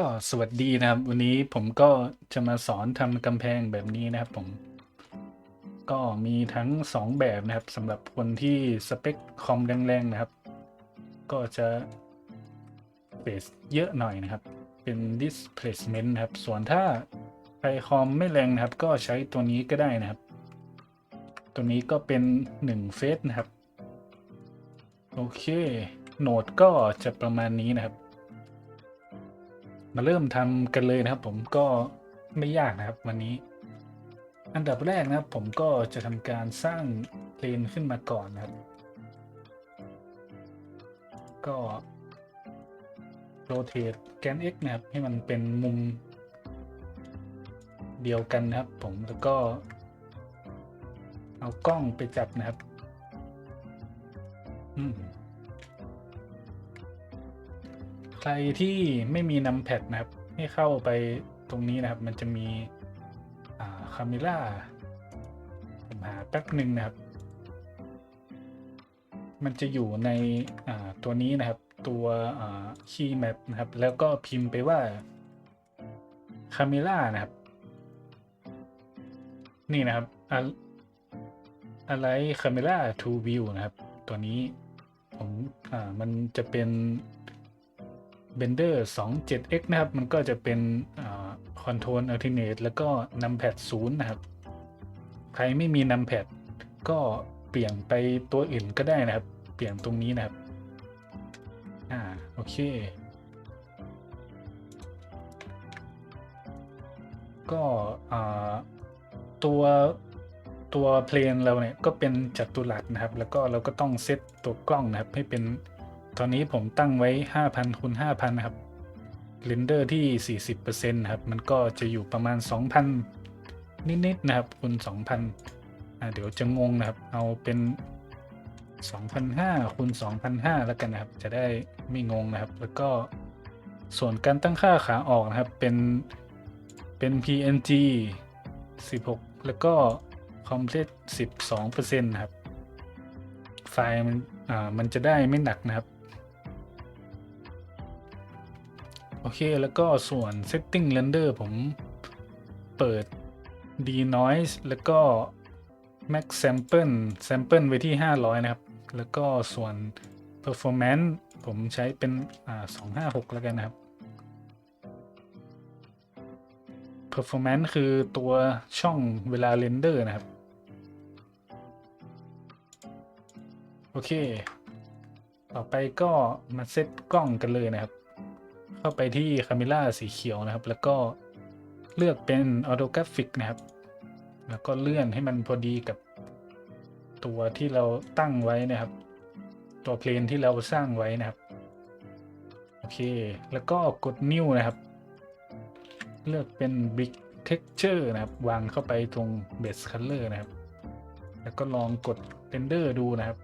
ก็สวัสดีนะครับ วันนี้ผมก็จะมาสอนทำกำแพงแบบนี้นะครับผม ก็มีทั้ง 2 แบบนะครับสำหรับคนที่สเปคคอมแรงๆนะครับ ก็จะเบสเยอะหน่อยนะครับ เป็น displacement นะครับ ส่วนถ้าใครคอมไม่แรงนะครับ ก็ใช้ตัวนี้ก็ได้นะครับ ตัวนี้ก็เป็น1เฟสนะครับ โอเคโหนดก็จะประมาณนี้นะครับ มาเริ่มทำกันเลยนะครับ ผมก็ไม่ยากนะครับ วันนี้ อันดับแรกนะครับ ผมก็จะทำการสร้างเลนขึ้นมาก่อนนะครับ ก็ rotate แกน x นะครับ ให้มันเป็นมุมเดียวกันนะครับ ผมแล้วก็ เอากล้องไปจับนะครับ อืม ใครที่ไม่มีนำแพดนะครับ ให้เข้าไปตรงนี้นะครับ มันจะมีอ่าคามิล่าผมหาแป๊บหนึ่งนะครับ มันจะอยู่ในตัวนี้นะครับ ตัวอ่า key map นะครับ แล้วก็พิมพ์ไปว่าคามิล่านะครับ นี่นะครับอะไรคามิล่า to view นะครับ ตัวนี้ผมมันจะเป็น Bender 27x นะครับ มันก็จะเป็นคอนโทรลอัลเทอร์เนทแล้วก็นำแพดศูนย์นะครับ ใครไม่มีนำแพดก็เปลี่ยนไปตัวอื่นก็ได้นะครับ เปลี่ยนตรงนี้นะครับ อ่า โอเค ก็ตัวตัวเพลนเราเนี่ยก็เป็นจัตุรัสนะครับ แล้วก็เราก็ต้องเซตตัวกล้องนะครับให้เป็น ตอนนี้ผมตั้งไว้ 5,000คูณ5,000 นะครับเรนเดอร์ที่ 40%นะครับ มันก็จะอยู่ประมาณ 2,000 นิดๆนะครับคูณ2,000อ่าเดี๋ยวจะงงนะครับ เอาเป็น2,500คูณ2,500แล้วกันนะครับ จะได้ไม่งงนะครับ แล้วก็ส่วนการตั้งค่าขาออกนะครับ เป็น เป็น PNG 16 แล้วก็ Complete 12%นะครับ ไฟล์มัน อ่า มันจะได้ไม่หนักนะครับ โอเค แล้วก็ส่วน Setting Render ผมเปิด D Noise แล้วก็ Max Sample Sample ไว้ที่ 500 นะครับ แล้วก็ส่วน Performance ผมใช้เป็นอ่า256 แล้วกันนะครับ Performance คือตัวช่องเวลาเรนเดอร์นะครับ โอเค ต่อไปก็มาเซตกล้องกันเลยนะครับ เข้าไปที่ Camera สีเขียวนะครับ แล้วก็เลือกเป็น Autographic นะครับ แล้วก็เลื่อนให้มันพอดีกับตัวที่เราตั้งไว้นะครับ ตัวเพลนที่เราสร้างไว้นะครับ โอเค แล้วก็กดนิ้วนะครับ เลือกเป็น Brick Texture นะครับ วางเข้าไปตรง Base Color นะครับ แล้วก็ลองกด Render ดูนะครับ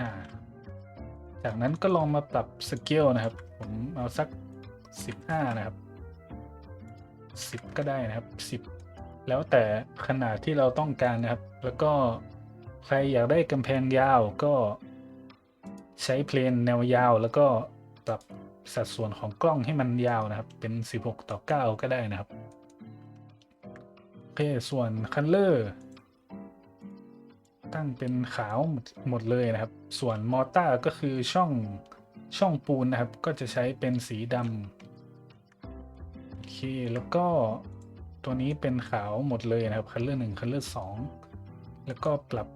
อ่า จากนั้นก็ลองมาปรับสเกลนะครับ ผมเอาสัก 15 นะครับ 10 ก็ได้นะครับ 10 แล้วแต่ขนาดที่เราต้องการนะครับ แล้วก็ใครอยากได้กำแพงยาวก็ใช้เพลนแนวยาว แล้วก็ปรับสัดส่วนของกล้องให้มันยาวนะครับ เป็น 16 ต่อ 9 ก็ได้นะครับ โอเค ส่วนคันเลอร์ ตั้งเป็นขาวหมดเลยนะครับ ส่วนมอต้าก็คือช่องช่องปูนนะครับ ก็จะใช้เป็นสีดำโอเคแล้วก็ตัวนี้เป็นขาวหมดเลยนะครับคันเลอร์หนึ่งคันเลอร์สองแล้วก็ปรับ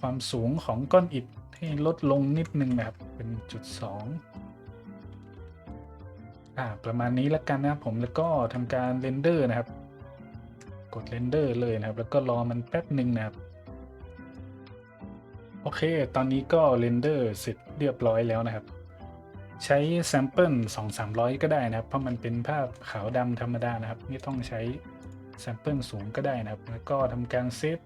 ความสูงของก้อนอิฐให้ลดลงนิดนึงนะครับ เป็นจุดสองอ่าประมาณนี้แล้วกันนะครับผมแล้วก็ทำการเรนเดอร์นะครับ กดเรนเดอร์เลยนะครับ แล้วก็รอมันแป๊บหนึ่งนะครับ โอเค ตอนนี้ก็เรนเดอร์เสร็จเรียบร้อยแล้วนะครับ ใช้แซมเปิล2-300ก็ได้นะครับ เพราะมันเป็นภาพขาวดำธรรมดานะครับ ไม่ต้องใช้แซมเปิลสูงก็ได้นะครับ แล้วก็ทำการเซฟ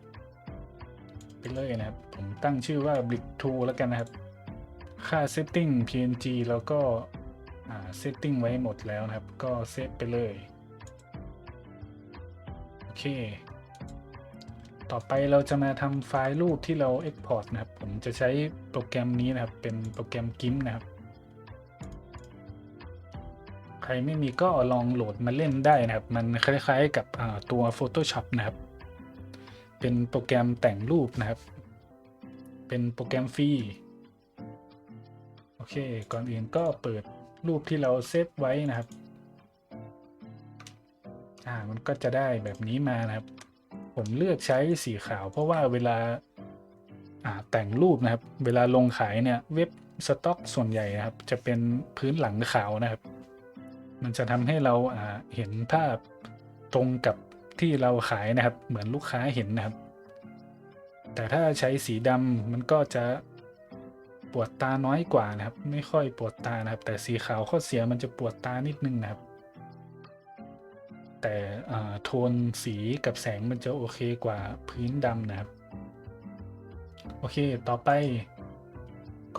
ไปเลยนะครับ ผมตั้งชื่อว่า Brick 2 แล้วกันนะครับ ค่า Setting PNG แล้วก็ Setting ไว้หมดแล้วนะครับ ก็เซฟไปเลย โอเค ต่อไปเราจะมาทำไฟล์รูปที่เรา Export นะครับ ผมจะใช้โปรแกรมนี้นะครับ เป็นโปรแกรม GIMP นะครับ ใครไม่มีก็ลองโหลดมาเล่นได้นะครับ มันคล้ายๆกับตัว Photoshop นะครับ เป็นโปรแกรมแต่งรูปนะครับ เป็นโปรแกรมฟรีโอเค ก่อนอื่นก็เปิดรูปที่เราเซฟไว้นะครับ อ่า มันก็จะได้แบบนี้มานะครับ ผมเลือกใช้สีขาว เพราะว่าเวลาแต่งรูปนะครับ เวลาลงขายเนี่ยเว็บสต็อกส่วนใหญ่นะครับ จะเป็นพื้นหลังขาวนะครับ มันจะทำให้เราาเห็นภาพตรงกับที่เราขายนะครับ เหมือนลูกค้าเห็นนะครับ แต่ถ้าใช้สีดำมันก็จะปวดตาน้อยกว่านะครับ ไม่ค่อยปวดตานะครับ แต่สีขาวข้อเสียมันจะปวดตานิดนึงนะครับ แต่โทนสีกับแสงมันจะโอเคกว่าพื้นดำนะครับ โอเคต่อไป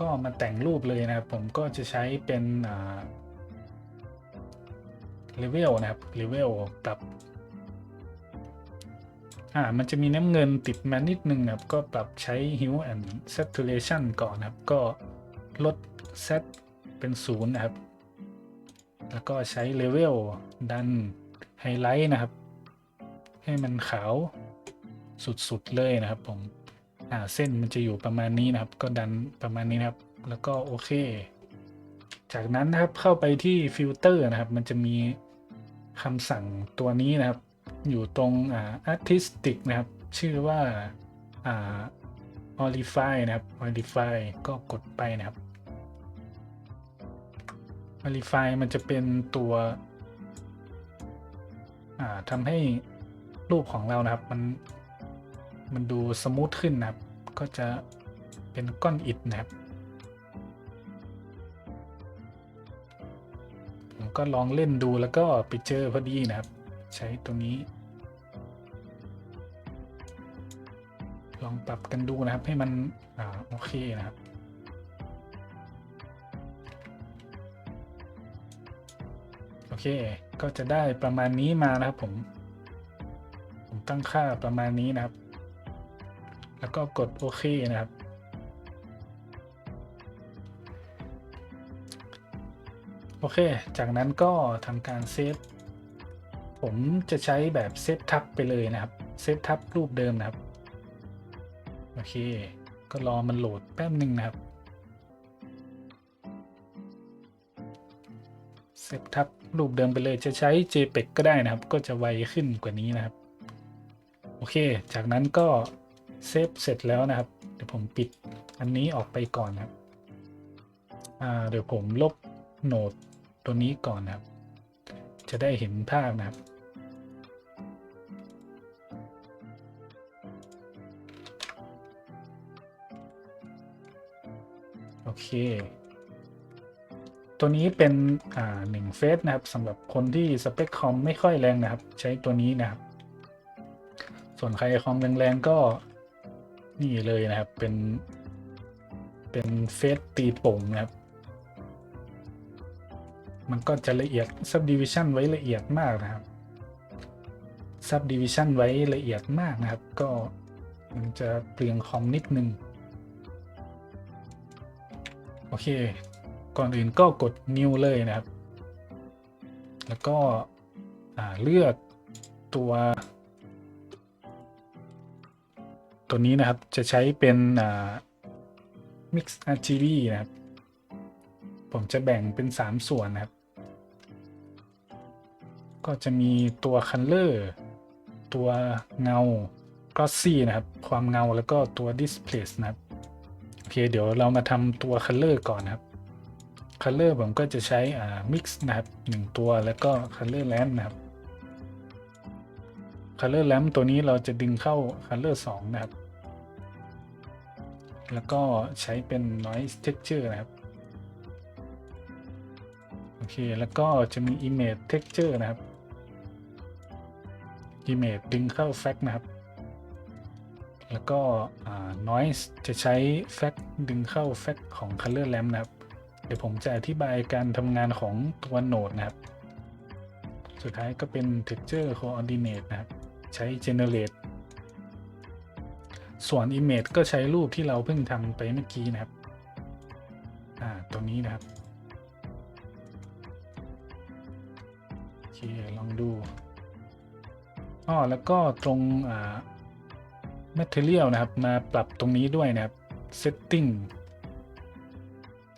ก็มาแต่งรูปเลยนะครับ ผมก็จะใช้เป็นเลเวลนะครับเลเวลปรับอ่ามันจะมีน้ำเงินติดมานิดนึงนะครับ ก็ปรับใช้ hue and saturation ก่อนนะครับ ก็ลด set เป็นศูนย์นะครับ แล้วก็ใช้เลเวลดัน ไฮไลท์นะครับ ให้มันขาวสุดๆเลยนะครับผมอ่าเส้นมันจะอยู่ประมาณนี้นะครับ ก็ดันประมาณนี้นะครับ แล้วก็โอเค จากนั้นนะครับเข้าไปที่ฟิลเตอร์นะครับ มันจะมีคำสั่งตัวนี้นะครับ อยู่ตรงอ่า artistic นะครับ ชื่อว่าอ่า modify นะครับ modify ก็กดไปนะครับ modify มันจะเป็นตัว ทำให้รูปของเรานะครับ มันมันดูสมูทขึ้นนะครับ ก็จะเป็นก้อนอิฐนะครับ ผมก็ลองเล่นดูแล้วก็ไปเจอพอดีนะครับ ใช้ตัวนี้ ลองปรับกันดูนะครับให้มันอโอเคนะครับ เค ก็จะได้ประมาณนี้มานะครับผม ผมตั้งค่าประมาณนี้นะครับ แล้วก็กดโอเคนะครับ โอเค จากนั้นก็ทำการเซฟ ผมจะใช้แบบเซฟทับไปเลยนะครับ เซฟทับรูปเดิมนะครับ โอเค ก็รอมันโหลดแป๊บหนึ่งนะครับเซฟทับ รูปเดิมไปเลยจะใช้ JPEG ก็ได้นะครับ ก็จะไวขึ้นกว่านี้นะครับ โอเค จากนั้นก็เซฟเสร็จแล้วนะครับ เดี๋ยวผมปิดอันนี้ออกไปก่อนนะครับเดี๋ยวผมลบโหนดตัวนี้ก่อนนะครับ จะได้เห็นภาพนะครับ โอเค ตัวนี้เป็นอ่าหนึ่งเฟสนะครับสำหรับคนที่สเปคคอมไม่ค่อยแรงนะครับ ใช้ตัวนี้นะครับ ส่วนใครคอมแรงๆก็นี่เลยนะครับ เป็นเป็นเฟสตีป่งนะครับ มันก็จะละเอียด subdivision ไว้ละเอียดมากนะครับ subdivision ไว้ละเอียดมากนะครับ ก็มันจะเปลืองคอมนิดนึง โอเค ก่อนอื่นก็กด new เลยนะครับ แล้วก็เลือกตัว ตัวนี้นะครับจะใช้เป็น mix RGB นะครับ ผมจะแบ่งเป็น 3 ส่วนนะครับ ก็จะมีตัว color ตัวเงา glossy นะครับ ความเงาแล้วก็ตัว displace นะครับ โอเค เดี๋ยวเรามาทำตัว color ก่อนนะครับ color ผมก็จะใช้อ่า mix นะครับ1ตัวแล้วก็ color lamp นะครับ color lamp ตัวนี้เราจะดึงเข้า color 2 นะครับ แล้วก็ใช้เป็น noise texture นะครับโอเค แล้วก็จะมี image texture นะครับ image ดึงเข้า fact นะครับ แล้วก็ noise จะใช้ fact ดึงเข้า fact ของ color lamp นะครับ ดี๋ยวผมจะอธิบายการทำงานของตัวโหนดนะครับ สุดท้ายก็เป็น texture coordinate นะครับ ใช้ generate ส่วน image ก็ใช้รูปที่เราเพิ่งทำไปเมื่อกี้นะครับ อ่า ตัวนี้นะครับเค ลองดูอ้อแล้วก็ตรง อ่า material นะครับ มาปรับตรงนี้ด้วยนะครับ setting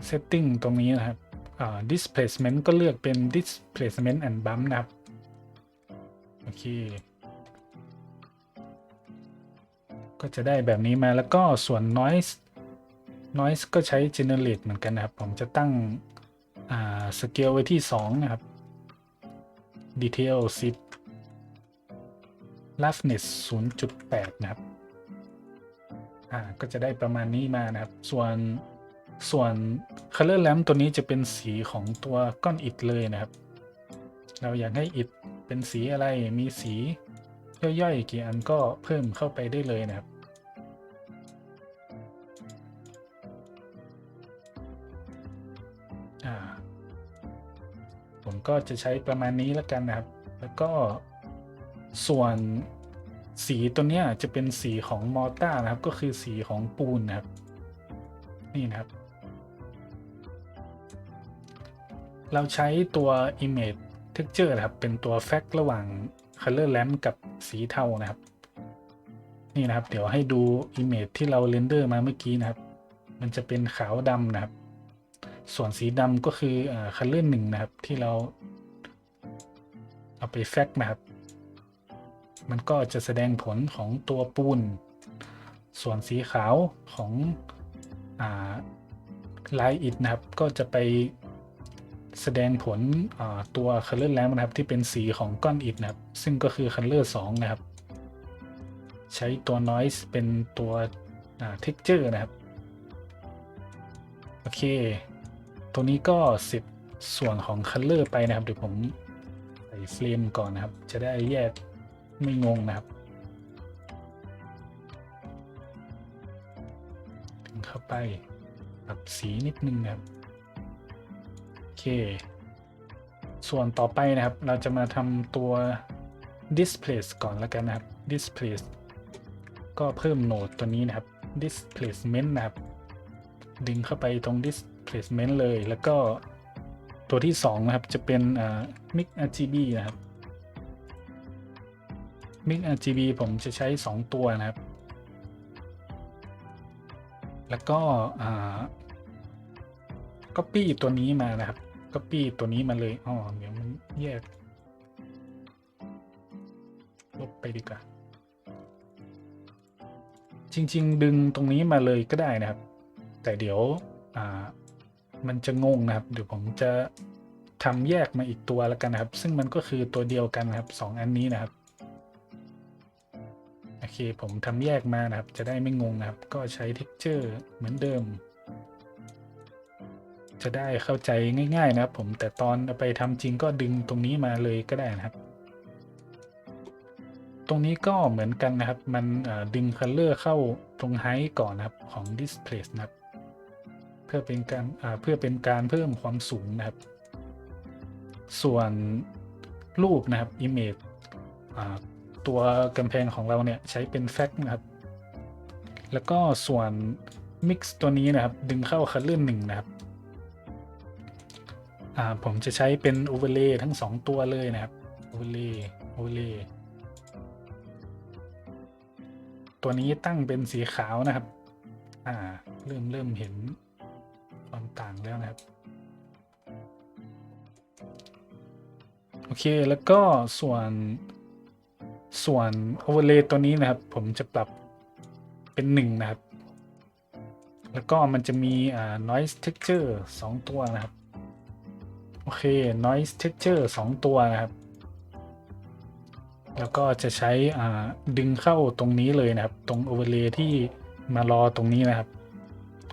setting ตรงนี้นะครับอ่า displacement ก็เลือกเป็น displacement and bump นะครับ โอเค ก็จะได้แบบนี้มาแล้วก็ส่วน noise noise ก็ใช้ generate เหมือนกันนะครับ ผมจะตั้งอ่า scale ไว้ที่ 2 นะครับ detail 10 roughness 0.8 นะครับ อ่า ก็จะได้ประมาณนี้มานะครับ ส่วน ส่วน color lamp ตัวนี้จะเป็นสีของตัวก้อนอิฐเลยนะครับ เราอยากให้อิฐเป็นสีอะไรมีสีย่อยๆกี่อันก็เพิ่มเข้าไปได้เลยนะครับผมก็จะใช้ประมาณนี้แล้วกันนะครับ แล้วก็ส่วนสีตัวนี้จะเป็นสีของมอร์ตาร์นะครับ ก็คือสีของปูนนะครับ นี่นะครับ เราใช้ตัว image texture นะครับ เป็นตัว fact ระหว่าง color lamp กับสีเทานะครับ นี่นะครับ เดี๋ยวให้ดู image ที่เราเรนเดอร์มาเมื่อกี้นะครับ มันจะเป็นขาวดำนะครับ ส่วนสีดำก็คืออ่า color หนึ่งนะครับ ที่เรา เอาไป fact นะครับ มันก็จะแสดงผลของตัวปูน ส่วนสีขาวของอลายอิฐนะครับ ก็จะไป แสดงผลอ่าตัว color lamp นะครับ ที่เป็นสีของก้อนอิฐนะครับ ซึ่งก็คือ color 2 นะครับ ใช้ตัว noise เป็นตัว texture นะครับ โอเค ตัวนี้ก็สร็จส่วนของ color ไปนะครับ เดี๋ยวผมใส่เฟรมก่อนนะครับ จะได้แยกไม่งงนะครับถึงเข้าไปปรับสีนิดนึงนะครับ เค ส่วนต่อไปนะครับ เราจะมาทำตัว displace ก่อนแล้วกันนะครับ displace ก็เพิ่มโหนดตัวนี้นะครับ displacement นะครับ ดึงเข้าไปตรง displacement เลย แล้วก็ตัวที่ 2 นะครับ จะเป็น mix RGB นะครับ mix RGB ผมจะใช้ 2 ตัวนะครับ แล้วก็ copy ตัวนี้มานะครับ copy ตัวนี้มาเลยอ๋อเดี๋ยวมันแยก ลบไปดีกว่า จริง ๆ ดึงตรงนี้มาเลยก็ได้นะครับ แต่เดี๋ยวอ่ามันจะงงนะครับ เดี๋ยวผมจะทำแยกมาอีกตัวแล้วกันนะครับ ซึ่งมันก็คือตัวเดียวกันนะครับสองอันนี้นะครับ โอเค ผมทำแยกมานะครับ จะได้ไม่งงนะครับ ก็ใช้ texture เหมือนเดิม จะได้เข้าใจง่าย ๆ นะครับผมแต่ตอนไปทำจริงก็ดึงตรงนี้มาเลยก็ได้นะครับ ตรงนี้ก็เหมือนกันนะครับ มันอ่าดึง color เข้าตรง height ก่อนนะครับของ displace นะครับ เพื่อเป็นการเพื่อเป็นการเพิ่มความสูงนะครับ ส่วนรูปนะครับ image ตัวกำแพงของเราเนี่ยใช้เป็น fact นะครับ แล้วก็ส่วน mix ตัวนี้นะครับ ดึงเข้า color หนึ่งนะครับ ผมจะใช้เป็น overlay ทั้ง 2 ตัวเลยนะครับ overlay overlay ตัวนี้ตั้งเป็นสีขาวนะครับ อ่า เริ่มเริ่มเห็นความต่างแล้วนะครับ โอเค แล้วก็ส่วนส่วน overlay ตัวนี้นะครับ ผมจะปรับเป็นหนึ่งนะครับ แล้วก็มันจะมีอ่า noise texture 2 ตัวนะครับ โอเค noise texture 2 ตัวนะครับ แล้วก็จะใช้อ่าดึงเข้าตรงนี้เลยนะครับ ตรง overlay ที่มารอตรงนี้นะครับ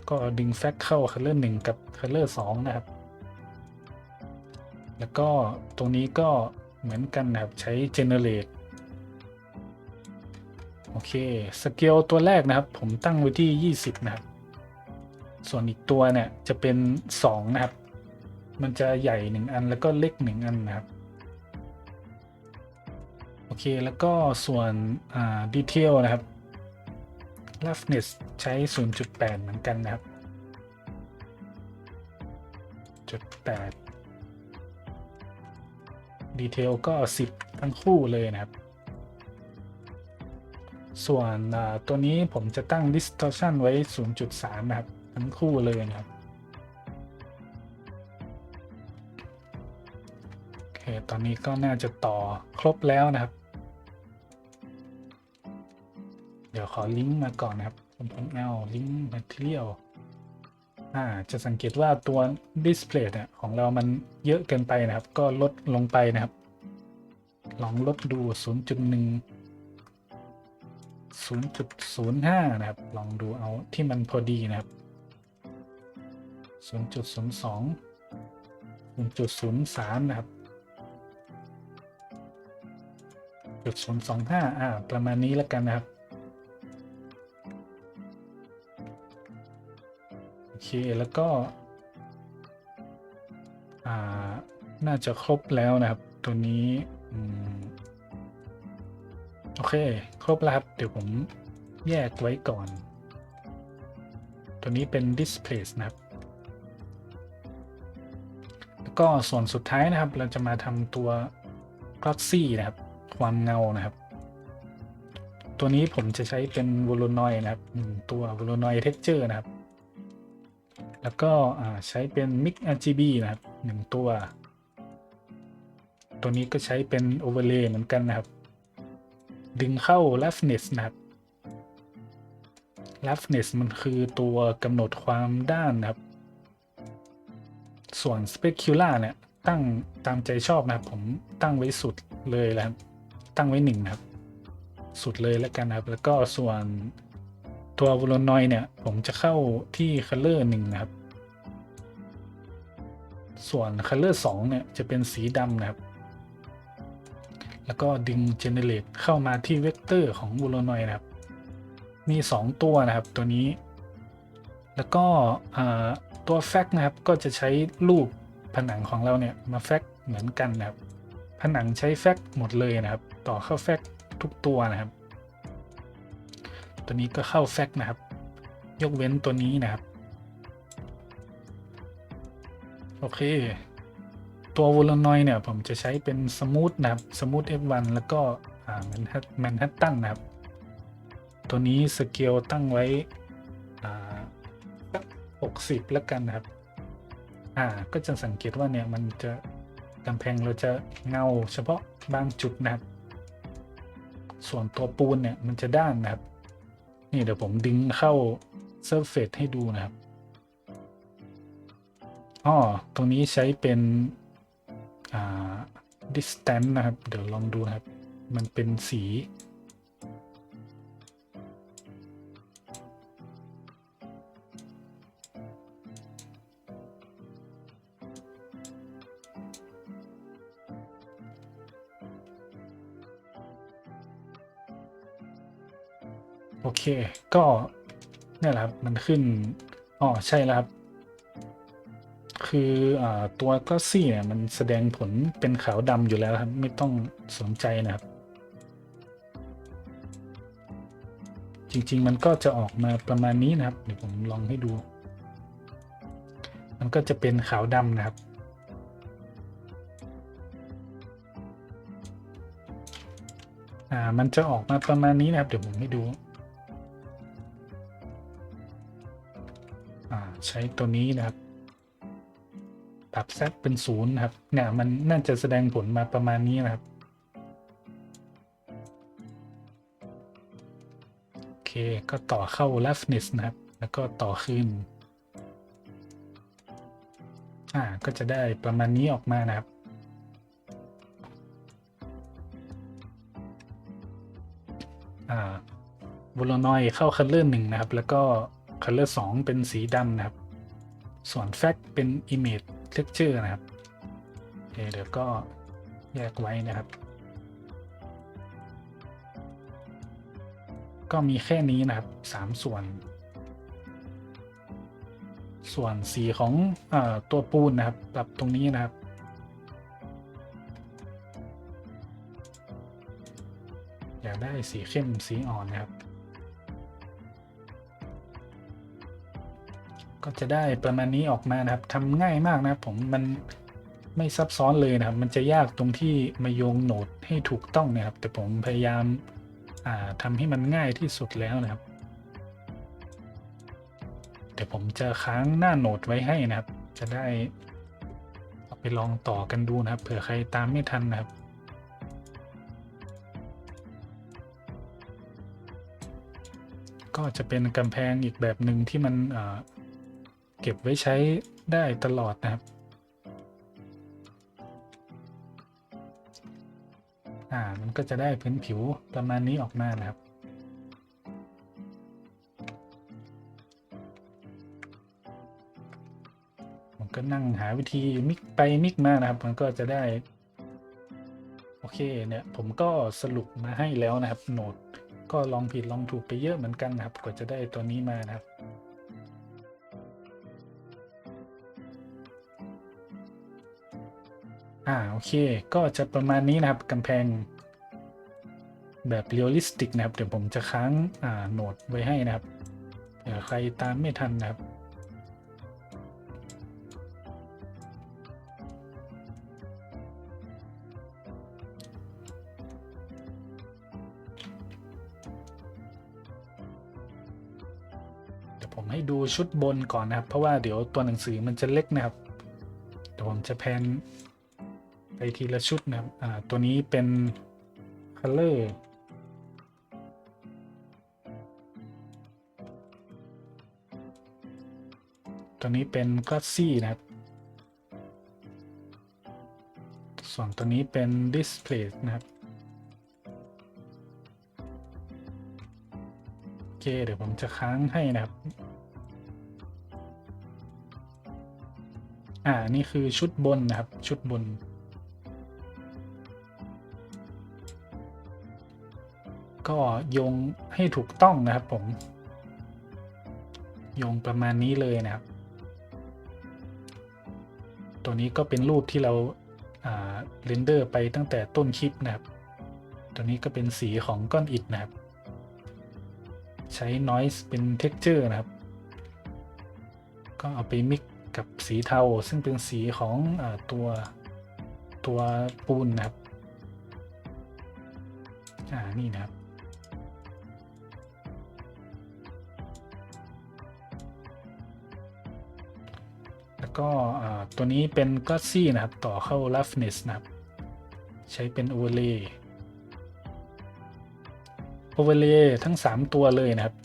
ก็ดึง fact เข้า color 1 กับ color 2 นะครับ แล้วก็ตรงนี้ก็เหมือนกันนะครับ ใช้ generate โอเค สเกลตัวแรกนะครับ ผมตั้งไว้ที่ 20 นะครับ ส่วนอีกตัวเนี่ยจะเป็น 2 นะครับ มันจะใหญ่1อันแล้วก็เล็ก1อันนะครับ โอเค แล้วก็ส่วนอ่าดีเทลนะครับ roughness ใช้ 0.8 เหมือนกันนะครับจุด8ดีเทลก็ 10 ทั้งคู่เลยนะครับ ส่วนตัวนี้ผมจะตั้ง distortion ไว้ 0.3 นะครับ ทั้งคู่เลยนะครับ ตอนนี้ก็น่าจะต่อครบแล้วนะครับ เดี๋ยวขอลิงก์มาก่อนนะครับผมเอาลิงก์ material อ่าจะสังเกตว่าตัว display เนี่ยของเรามันเยอะเกินไปนะครับ ก็ลดลงไปนะครับ ลองลดดู 0.1 0.05 นะครับ ลองดูเอาที่มันพอดีนะครับ 0.02 0.03 นะครับ จุด025อ่า ประมาณนี้แล้วกันนะครับ โอเค แล้วก็ อ่า น่าจะครบแล้วนะครับ ตัวนี้ อืม โอเค ครบแล้วครับ เดี๋ยวผมแยกไว้ก่อน ตัวนี้เป็น displace นะครับแล้วก็ส่วนสุดท้ายนะครับเราจะมาทำตัว glossy นะครับ ความเงานะครับ ตัวนี้ผมจะใช้เป็น Voronoi นะครับตัว Voronoi texture นะครับ แล้วก็ใช้เป็น Mix RGB นะครับหนึ่งตัว ตัวนี้ก็ใช้เป็น Overlay เหมือนกันนะครับ ดึงเข้า Roughness นะครับ Roughness มันคือตัวกำหนดความด้านนะครับ ส่วน Specular เนี่ยตั้งตามใจชอบนะครับ ผมตั้งไว้สุดเลยแล้วครับ ตั้งไว้หนึ่งครับ สุดเลยแล้วกันครับ แล้วก็ส่วนตัว Voronoi เนี่ย ผมจะเข้าที่ Color หนึ่งนะครับ ส่วน Color 2เนี่ยจะเป็นสีดำนะครับ แล้วก็ดึง Generate เข้ามาที่เวกเตอร์ของ Voronoi นะครับ มี 2 ตัวนะครับตัวนี้ แล้วก็ตัว Fact นะครับก็จะใช้รูปผนังของเราเนี่ยมา Fact เหมือนกันนะครับ ผนังใช้ Fact หมดเลยนะครับ ต่อเข้า Fact ทุกตัวนะครับ ตัวนี้ก็เข้า Fact นะครับ ยกเว้นตัวนี้นะครับ โอเค ตัว Voronoi เนี่ย ผมจะใช้เป็น Smooth นะครับ Smooth F1 แล้วก็อ่า Manhattan นะครับ ตัวนี้สเกลตั้งไว้อ่าสัก60แล้วกันนะครับ อ่า ก็จะสังเกตว่าเนี่ยมันจะ กำแพงเราจะเงาเฉพาะบางจุดนะครับ ส่วนตัวปูนเนี่ยมันจะด้านนะครับ นี่เดี๋ยวผมดึงเข้า Surface ให้ดูนะครับอ๋อตรงนี้ใช้เป็นอ่า distance นะครับ เดี๋ยวลองดูนะครับ มันเป็นสี โอเค ก็นี่แหละครับ มันขึ้น อ๋อ ใช่แล้วครับ คืออาตัวก็ซี่เนี่ย มันแสดงผลเป็นขาวดำอยู่แล้วครับ ไม่ต้องสนใจนะครับ จริง ๆ มันก็จะออกมาประมาณนี้นะครับ เดี๋ยวผมลองให้ดู มันก็จะเป็นขาวดำนะครับอ่า มันจะออกมาประมาณนี้นะครับ เดี๋ยวผมให้ดู ใช้ตัวนี้นะครับ ปรับแซดเป็นศูนย์นะครับ เนี่ยมันน่าจะแสดงผลมาประมาณนี้นะครับ โอเค ก็ต่อเข้า roughness นะครับ แล้วก็ต่อคืนอ่า ก็จะได้ประมาณนี้ออกมานะครับอ่า Voronoi เข้า color หนึ่งนะครับ แล้วก็ color สองเป็นสีดำนะครับ ส่วน fact เป็น image texture นะครับเดี๋ยวก็แยกไว้นะครับ ก็มีแค่นี้นะครับสามส่วน ส่วนสีของอตัวปูนนะครับ ปรับตรงนี้นะครับอยากได้สีเข้มสีอ่อนนะครับ ก็จะได้ประมาณนี้ออกมานะครับทำง่ายมากนะครับผมมันไม่ซับซ้อนเลยนะครับ มันจะยากตรงที่มาโยงโหนดให้ถูกต้องนะครับ แต่ผมพยายามาทำให้มันง่ายที่สุดแล้วนะครับเดี๋ยวผมจะค้างหน้าโหนดไว้ให้นะครับ จะได้เอาไปลองต่อกันดูนะครับ เผื่อใครตามไม่ทันนะครับก็จะเป็นกำแพงอีกแบบหนึ่งที่มัน เก็บไว้ใช้ได้ตลอดนะครับอ่ามันก็จะได้พื้นผิวประมาณนี้ออกมานะครับผมก็นั่งหาวิธีมิกไปมิกมานะครับ มันก็จะได้ โอเคเนี่ยผมก็สรุปมาให้แล้วนะครับ โหนดก็ลองผิดลองถูกไปเยอะเหมือนกันนะครับ กว่าจะได้ตัวนี้มานะครับ อ่าโอเค ก็จะประมาณนี้นะครับกำแพง แบบเรียลลิสติกนะครับ เดี๋ยวผมจะค้างอ่าโหนดไว้ให้นะครับเผื่อใครตามไม่ทันนะครับเดี๋ยวผมให้ดูชุดบนก่อนนะครับ เพราะว่าเดี๋ยวตัวหนังสือมันจะเล็กนะครับเดี๋ยวผมจะแพน ไปทีละชุดนะครับ อ่า ตัวนี้เป็น color ตัวนี้เป็น glossy นะครับ ส่วนตัวนี้เป็น display นะครับ โอเค เดี๋ยวผมจะค้างให้นะครับอ่า นี่คือชุดบนนะครับ ชุดบน ก็โยงให้ถูกต้องนะครับผม โยงประมาณนี้เลยนะครับ ตัวนี้ก็เป็นรูปที่เราเรนเดอร์ไปตั้งแต่ต้นคลิปนะครับ ตัวนี้ก็เป็นสีของก้อนอิฐนะครับ ใช้ noise เป็น texture นะครับ ก็เอาไปมิกกับสีเทา ซึ่งเป็นสีของอตัวตัวปูนนะครับ อ่า นี่นะครับ ก็ตัวนี้เป็นก็ซี่นะครับ ต่อเข้า roughness นะครับ ใช้เป็น overlay overlay ทั้ง 3 ตัวเลยนะครับ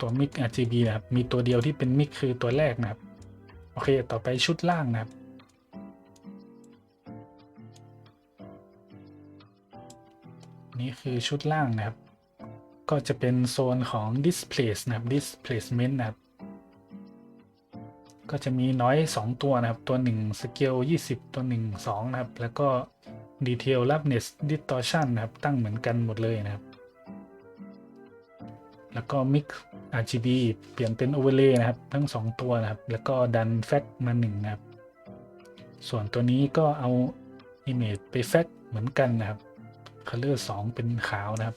ตัว mic RGB นะครับ มีตัวเดียวที่เป็น mic คือตัวแรกนะครับ โอเค ต่อไปชุดล่างนะครับ นี่คือชุดล่างนะครับ ก็จะเป็นโซนของ displace นะครับ displacement นะครับ ก็จะมีน้อย 2 ตัวนะครับ ตัว1 scale 20 ตัว 1 2 นะครับ แล้วก็ detail roughness distortion นะครับ ตั้งเหมือนกันหมดเลยนะครับ แล้วก็ mix RGB เปลี่ยนเป็น overlay นะครับ ทั้ง 2 ตัวนะครับ แล้วก็ดัน fact มา 1 นะครับ ส่วนตัวนี้ก็เอา image ไป fact เหมือนกันนะครับ color 2 เป็นขาวนะครับ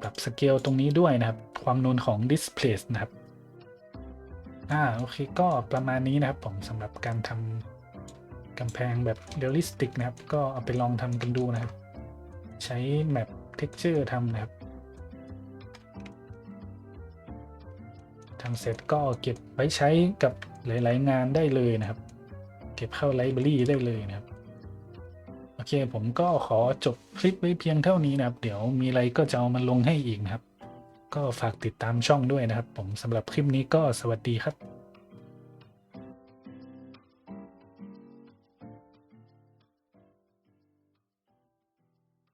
ปรับสเกลตรงนี้ด้วยนะครับ ความนูนของ display นะครับ อ่าโอเคก็ประมาณนี้นะครับผมสำหรับการทำกำแพงแบบเรียลลิสติกนะครับ ก็เอาไปลองทำกันดูนะครับ ใช้แมป texture ทำนะครับทำเสร็จก็เก็บไว้ใช้กับหลาย ๆ งานได้เลยนะครับ เก็บเข้าไลบรารีได้เลยนะครับ โอเคผมก็ขอจบคลิปไว้เพียงเท่านี้นะครับ เดี๋ยวมีอะไรก็จะเอามาลงให้อีกนะครับ ก็ฝากติดตามช่องด้วยนะครับ ผมสำหรับคลิปนี้ก็สวัสดีครับ